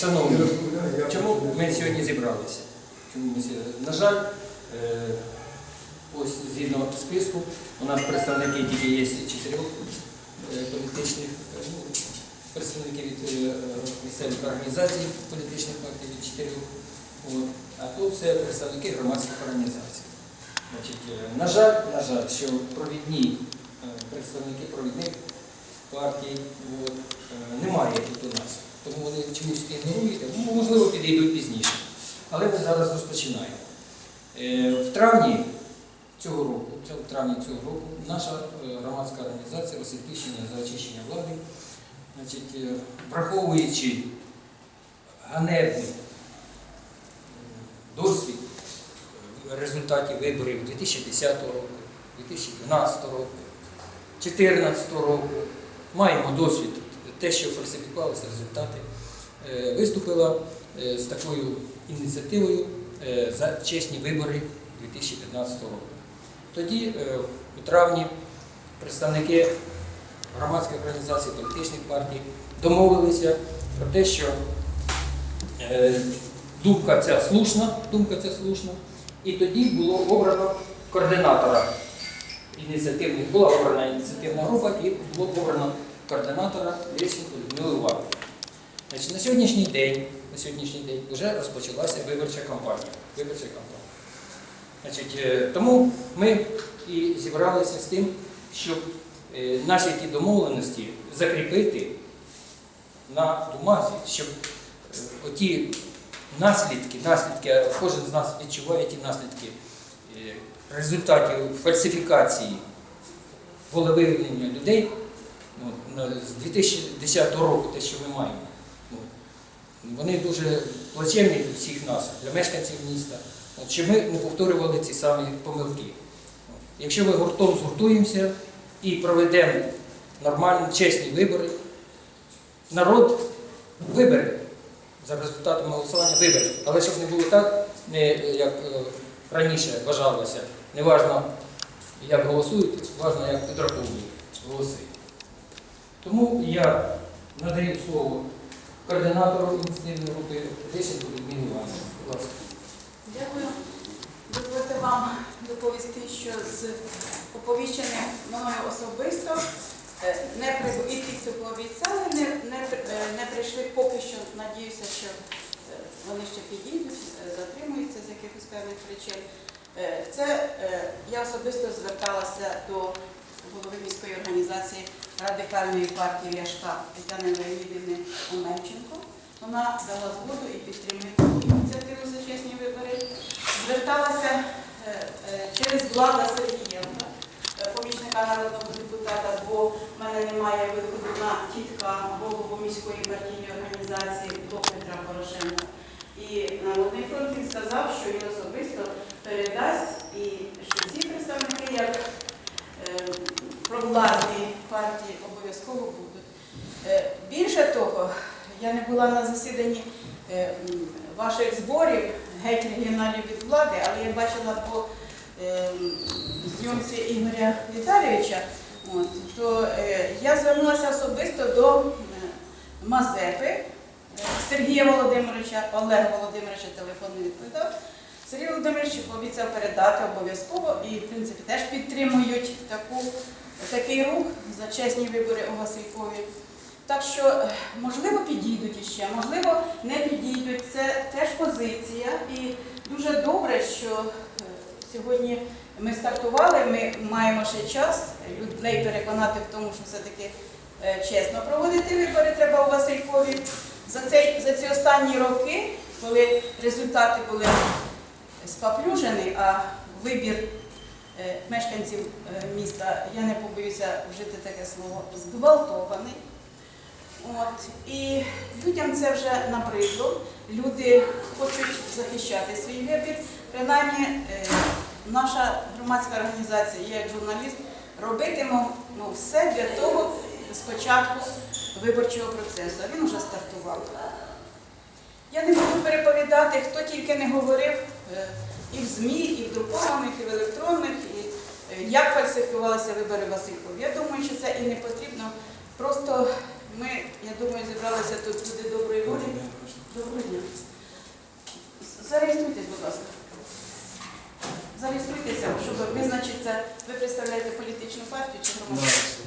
шановні, чому ми сьогодні зібралися? Чому ми сьогодні? На жаль, е, ось згідно списку, у нас представники тільки є чотирьох е, політичних, е, ну, представники від місцевих організацій політичних партій від чотирьох. А тут все представники громадських організацій. Значить, на жаль, на жаль, що провідні представники провідних партій от, немає тут у нас. Тому вони чомусь ігнорують, можливо, підійдуть пізніше. Але ми зараз розпочинаємо. Е, В травні цього року, в травні цього року, наша е, громадська організація Васильківщина за очищення влади, значить, е, враховуючи ганебний досвід результатів виборів 2010 року, 2012 року, 2014 року, маємо досвід, те, що фальсифікувалися результати, е, виступила е, з такою ініціативою е, за чесні вибори 2015 року. Тоді, у травні, представники громадських організацій, політичних партій домовилися про те, що думка ця слушна, думка ця слушна, і тоді було обрано координатора ініціативних, була обрана ініціативна група і було обрано координатора Лещенко Людмили Івановни. Значить, на сьогоднішній день, на сьогоднішній день вже розпочалася виборча кампанія. Виборча кампанія. Значить, е, тому ми і зібралися з тим, щоб е, наші ті домовленості закріпити на бумазі, щоб е, оті наслідки, наслідки, кожен з нас відчуває ті наслідки результатів фальсифікації волевиявлення людей з 2010 року, те, що ми маємо. Вони дуже плачевні для всіх нас, для мешканців міста, щоб ми не повторювали ці самі помилки. Якщо ми гуртом згуртуємося і проведемо нормальні, чесні вибори, народ вибере за результатами голосування вибере. Але щоб не було так, як е, раніше вважалося, не важно, як голосують, важно, як підраховують голоси. Тому я надаю слово координатору ініціативної групи Лещенко Людмилі Івановні. Будь ласка. Дякую. Дозвольте вам доповісти, що з оповіщеним мною особисто е, не прибу- і ті, хто пообіцяли, не, не, е, не прийшли поки що. Надіюся, що е, вони ще підійдуть, затримуються з якихось певних причин. Це я особисто зверталася до голови міської організації радикальної партії Ляшка Тетяни Леонідівни Омельченко. Вона дала згоду і підтримує ініціативу за чесні вибори. Зверталася е, е, через влада Сергієнка, е, помічника народного депутата, бо в мене немає виходу на тітка голову міської партійної організації «Блок Петра Порошенка. І Народний фронт він сказав, що він особисто передасть і що всі представники як провладні партії обов'язково будуть. Е, Більше того, я не була на засіданні е, ваших зборів геть регіоналів від влади, але я бачила по е, зйомці Ігоря Віталійовича, то е, я звернулася особисто до Мазепи Сергія Володимировича, Олега Володимировича телефон не відповідав. Сергій Володимирович пообіцяв передати обов'язково і, в принципі, теж підтримують таку, такий рух за чесні вибори у Василькові. Так що, можливо, підійдуть іще, можливо, не підійдуть. Це теж позиція. І дуже добре, що е, сьогодні ми стартували, ми маємо ще час людей переконати в тому, що все-таки е, чесно проводити вибори треба у Василькові. За, цей, за ці останні роки, коли результати були спаплюжені, а вибір е, мешканців міста, я не побоюся вжити таке слово, зґвалтований. От. І людям це вже набридло. Люди хочуть захищати свій вибір. Принаймні, е, наша громадська організація, я як журналіст, робитиму ну, все для того спочатку виборчого процесу. Він вже стартував. Я не буду переповідати, хто тільки не говорив е, і в ЗМІ, і в друкованих, і в електронних, і е, як фальсифікувалися вибори Васильков. Я думаю, що це і не потрібно. Просто ми, я думаю, зібралися тут люди доброї волі. Доброго дня. Зареєструйтесь, будь ласка. Зареєструйтеся, щоб визначитися, ви представляєте політичну партію чи громадську?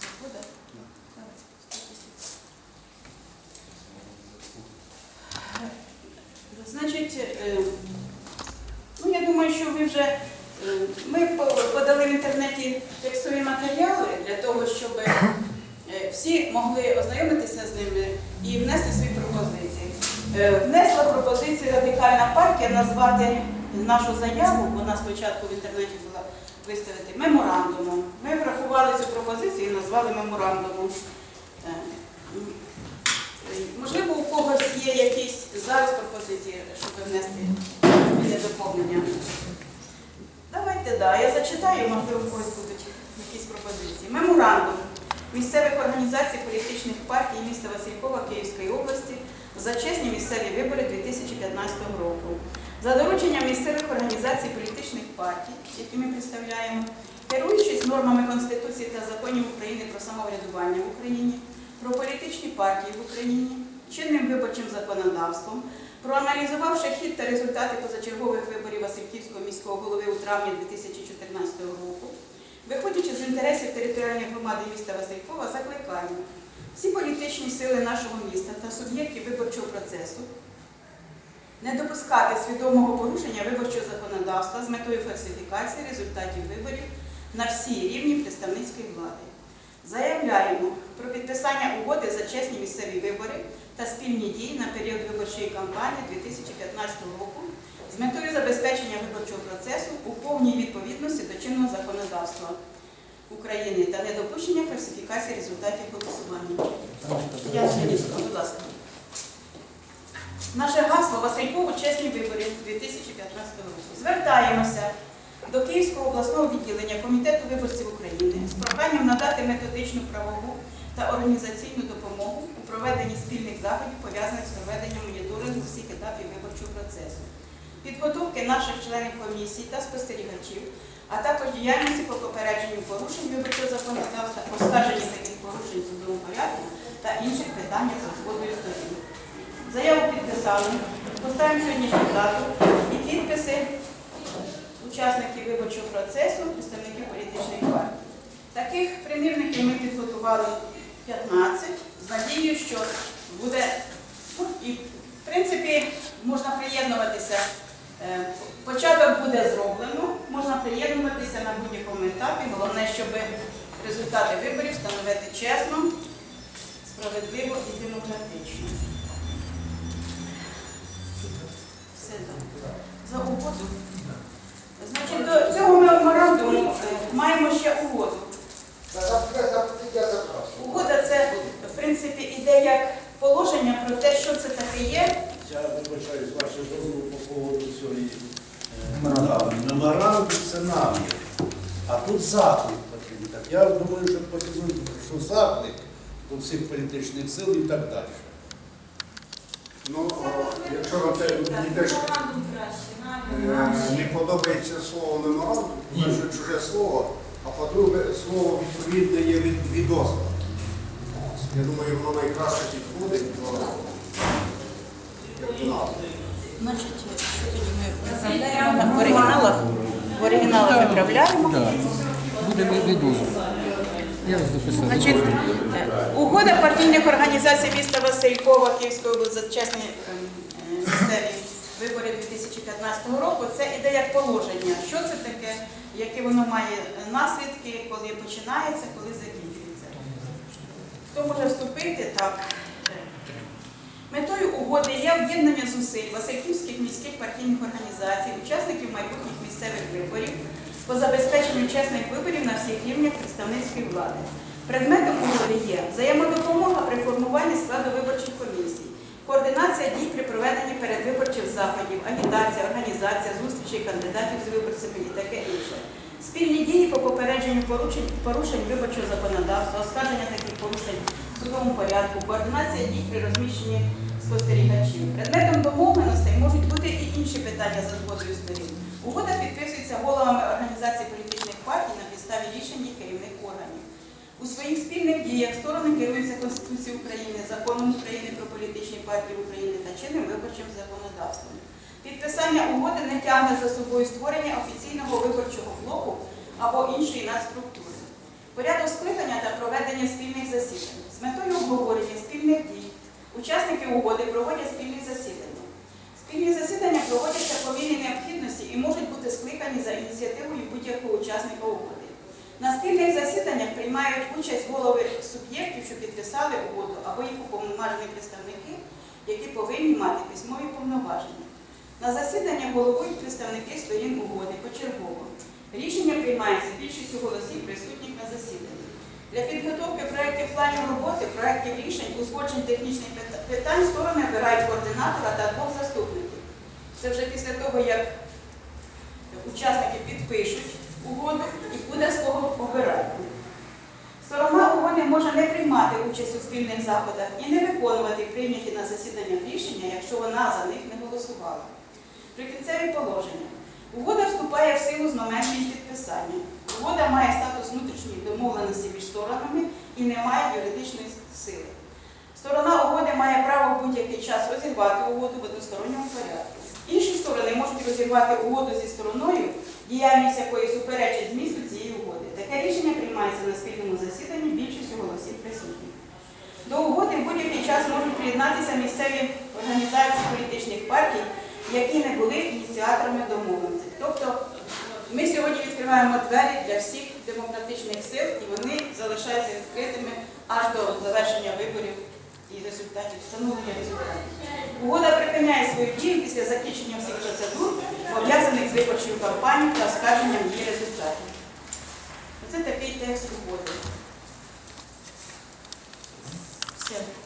Свобода? Значить, е, ну я думаю, що ви вже... Е, ми подали в інтернеті текстові матеріали для того, щоб всі могли ознайомитися з ними і внести свої пропозиції. Е, Внесла пропозицію радикальна партія назвати нашу заяву, вона спочатку в інтернеті була виставити меморандумом. Ми врахували цю пропозицію і назвали меморандумом. Е, Можливо, у когось є якісь зараз пропозиції, щоб внести зміни доповнення. Давайте, да, я зачитаю, можливо, у когось будуть якісь пропозиції. Меморандум місцевих організацій політичних партій міста Василькова Київської області за чесні місцеві вибори 2015 року. За дорученням місцевих організацій політичних партій, які ми представляємо, керуючись нормами Конституції та законів України про самоврядування в Україні, про політичні партії в Україні, чинним виборчим законодавством, проаналізувавши хід та результати позачергових виборів Васильківського міського голови у травні 2014 року, виходячи з інтересів територіальної громади міста Василькова, закликаємо всі політичні сили нашого міста та суб'єктів виборчого процесу не допускати свідомого порушення виборчого законодавства з метою фальсифікації результатів виборів на всі рівні представницької влади. Заявляємо про підписання угоди за чесні місцеві вибори та спільні дії на період виборчої кампанії 2015 року з метою забезпечення виборчого процесу у повній відповідності до чинного законодавства України та недопущення фальсифікації результатів голосування. Я будь ласка. Наше гасло Василькову чесні вибори 2015 року. Звертаємося до Київського обласного відділення Комітету виборців України з проханням надати методичну правову та організаційну допомогу у проведенні спільних заходів, пов'язаних з проведенням моніторингу всіх етапів виборчого процесу, підготовки наших членів комісій та спостерігачів, а також діяльності по попередженню порушень виборчого законодавства, оскарженні таких порушень в судовому порядку та інших питань за згодою сторін. Заяву підписали, поставимо сьогоднішню дату і підписи учасників виборчого процесу, представників політичних партій. Таких примірників ми підготували 15 з надією, що буде ну, і в принципі можна приєднуватися. Е, Початок буде зроблено, можна приєднуватися на будь-якому етапі. Головне, щоб результати виборів встановити чесно, справедливо і демократично. Все так. За угоду. Значить, до цього меморандуму е, маємо ще угоду. Угода це, в принципі, іде як положення про те, що це таке є. Я вибачаюсь ваше дозволу по поводу цієї меморандуму. Меморандум це намір, а тут заклик потрібен. Так я думаю, що потрібен що заклик до всіх політичних сил і так далі. Ну, о, якщо вам те- мені теж е, не подобається слово меморандум, перше чуже слово, а по-друге, слово відповідне є від відозва. Я думаю, воно найкраще підходить до. Значить, що тоді ми виправляємо в оригіналах. В оригіналах виправляємо. Буде відомо. Я записав. Значить, е, угода партійних організацій міста Василькова Київської області за чесні е, місцеві вибори 2015 року. Це іде як положення. Що це таке, які воно має наслідки, коли починається, коли закінчується. Хто може вступити? Так. Метою угоди є об'єднання зусиль Васильківських міських партійних організацій, учасників майбутніх місцевих виборів по забезпеченню чесних виборів на всіх рівнях представницької влади. Предметом угоди є взаємодопомога при формуванні складу виборчих комісій, координація дій при проведенні передвиборчих заходів, агітація, організація, зустрічей кандидатів з виборцями і таке інше. Спільні дії по попередженню порушень, порушень виборчого законодавства, оскарження таких порушень в судовому порядку, координація дій при розміщенні спостерігачів. Предметом домовленостей можуть бути і інші питання за згодою сторін. Угода підписується головами організацій політичних партій на підставі рішень їх керівних органів. У своїх спільних діях сторони керуються Конституцією України, законом України про політичні партії України та чинним виборчим законодавством. Підписання угоди не тягне за собою створення офіційного виборчого блоку або іншої надструктури. Порядок скликання та проведення спільних засідань з метою обговорення спільних дій. Учасники угоди проводять спільні засідання. Спільні засідання проводяться по вільній необхідності і можуть бути скликані за ініціативою будь-якого учасника угоди. На спільних засіданнях приймають участь голови суб'єктів, що підписали угоду, або їх уповноважені представники, які повинні мати письмові повноваження. На засідання головують представники сторін угоди почергово. Рішення приймається більшістю голосів присутніх на засіданні. Для підготовки проєктів планів роботи, проєктів рішень, узгоджень технічних питань сторони обирають координатора та двох заступників. Це вже після того, як учасники підпишуть угоду і буде з кого обирати. Сторона угоди може не приймати участь у спільних заходах і не виконувати прийняті на засіданнях рішення, якщо вона за них не голосувала. Прикінцеві положення. Угода вступає в силу з моменту її підписання. Угода має статус внутрішньої домовленості між сторонами і не має юридичної сили. Сторона угоди має право в будь-який час розірвати угоду в односторонньому порядку. Інші сторони можуть розірвати угоду зі стороною, діяльність якої суперечить змісту цієї угоди. Таке рішення приймається на спільному засіданні більшістю голосів присутніх. До угоди в будь-який час можуть приєднатися місцеві організації політичних партій, які не були ініціаторами домовленості. Тобто ми сьогодні відкриваємо двері для всіх демократичних сил, і вони залишаються відкритими аж до завершення виборів і результатів, встановлення результатів. Угода припиняє свою дію після закінчення всіх процедур, пов'язаних з виборчою кампанією та оскарженням її результатів. Оце такий текст угоди. Все.